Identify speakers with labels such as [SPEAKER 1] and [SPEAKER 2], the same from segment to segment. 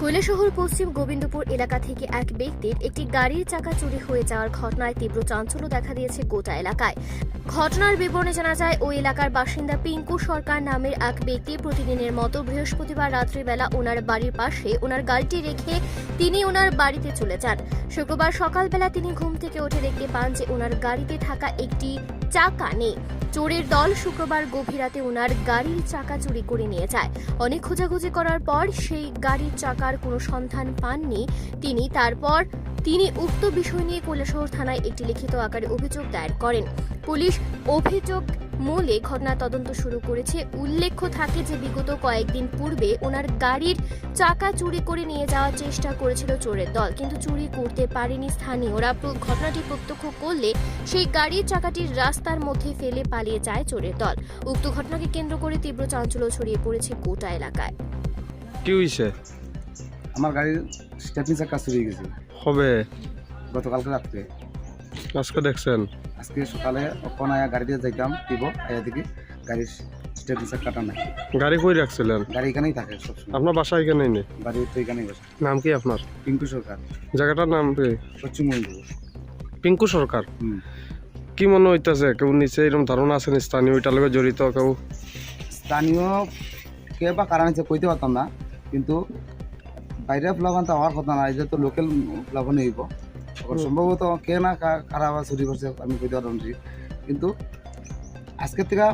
[SPEAKER 1] কৈলাসহর, পশ্চিম গোবিন্দপুর এলাকা থেকে এক ব্যক্তির একটি গাড়ির চাকা চুরি হয়ে যাওয়ার ঘটনায় তীব্র চাঞ্চল্য দেখা দিয়েছে গোটা এলাকায়। ঘটনার বিবরণে জানা যায়, ওই এলাকার বাসিন্দা পিঙ্কু সরকার নামের এক ব্যক্তি প্রতিদিনের মতো বৃহস্পতিবার রাত্রিবেলা ওনার বাড়ির পাশে ওনার গাড়িটি রেখে তিনি ওনার বাড়িতে চলে যান। শুক্রবার সকালবেলা তিনি ঘুম থেকে উঠে দেখতে পান যে ওনার গাড়িতে থাকা একটি চাকা নেই। চোরের দল শুক্রবার গভীর রাতে ওনার গাড়ির চাকা চুরি করে নিয়ে যায়। অনেক খোঁজাখুঁজি করার পর সেই গাড়ির চাকার কোনো সন্ধান পাননি তিনি। তারপর তিনি উক্ত বিষয় নিয়ে কৈলাসহর থানায় একটি লিখিত আকারে অভিযোগ দায়ের করেন। পুলিশ অভিযোগ মূলে ঘটনা তদন্ত শুরু করেছে। উল্লেখ্য থাকে যে বিগত কয়েকদিন পূর্বে ওনার গাড়ির চাকা চুরি করে নিয়ে যাওয়ার চেষ্টা করেছিল চোরের দল কিন্তু চুরি করতে পারেনি স্থানীয়রা। ঘটনাটি প্রত্যক্ষ করলে সেই গাড়ির চাকাটি রাস্তার মধ্যে ফেলে পালিয়ে যায় চোরের দল। উক্ত ঘটনাকে কেন্দ্র করে তীব্র চাঞ্চল্য ছড়িয়ে পড়েছে গোটা এলাকায়।
[SPEAKER 2] কি হইছে?
[SPEAKER 3] আমার গাড়ির স্টেপনি চাকা চুরি গেছে।
[SPEAKER 2] হবে।
[SPEAKER 3] গতকালকে রাত্রে।
[SPEAKER 2] আজকে দেখছেন?
[SPEAKER 3] আজকে সকালে অকন আয়া গাড়ি দিয়ে যাইতাম দিব আয়া দেখি গাড়ির স্টেপনি চাকাটা নাই।
[SPEAKER 2] গাড়ি কই রাখছিলেন
[SPEAKER 3] গাড়ি এখানেই থাকে সবসময়।
[SPEAKER 2] আপনার বাসা এখানে নেই
[SPEAKER 3] বাড়ি তো এখানেই বসে।
[SPEAKER 2] নাম কি আপনার
[SPEAKER 3] পিঙ্কু সরকার।
[SPEAKER 2] জায়গাটার নাম কি?
[SPEAKER 3] পশ্চিমবঙ্গ
[SPEAKER 2] পিঙ্কু সরকার? কি মনে হইতাছে কেউ নিচে এরকম ধারণা আছে স্থানীয় ওইটার লগে জড়িত কেউ?
[SPEAKER 3] স্থানীয় কে বা কারণ আছে কইতে পারতাম না কিন্তু বাইরে প্লাবন তো হওয়ার কথা না এটা তো লোকাল প্লাবন হইব সম্ভবত কে না কারা বা চুরি করছে আমি কইতে পারতাম না কিন্তু আজকে থেকে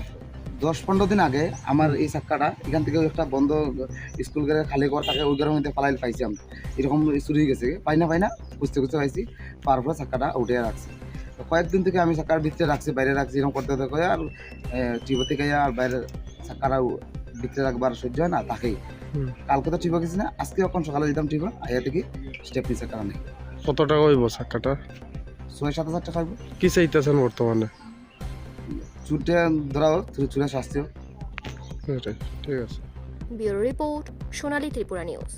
[SPEAKER 3] দশ পনেরো দিন আগে আমার এই চাক্কাটা এখান থেকে একটা বন্ধ স্কুল গেলে খালি করা থাকে ওই ঘরের মধ্যে পালাই পাইছি আমি। এরকম চুরি হয়ে গেছে পাই না পাই না খুঁজতে খুঁজতে পাইছি পাওয়ার পরে চাক্কাটা উঠে রাখছি। তো কয়েকদিন থেকে আমি চাক্কার ভিতরে রাখছি বাইরে রাখছি এরকম করতে করতে করে আর টিপো থেকে আর বাইরে চাক্কাটা ভিতরে রাখবার সহ্য হয় না তাকেই। কালকে তো টিপো গেছি না আজকে এখন সকালে যেতাম টিপো আইয়া থেকে স্টেপনি চাক্কাটা নেই।
[SPEAKER 2] কত টাকা হইব চাকাটা
[SPEAKER 3] ছয় সাত হাজার টাকা হইবো।
[SPEAKER 2] কি চাইতেছেন বর্তমানে
[SPEAKER 3] চুটে শাস্তি হোক।
[SPEAKER 2] এটাই, ঠিক আছে
[SPEAKER 1] bureau report Sonali Tripura news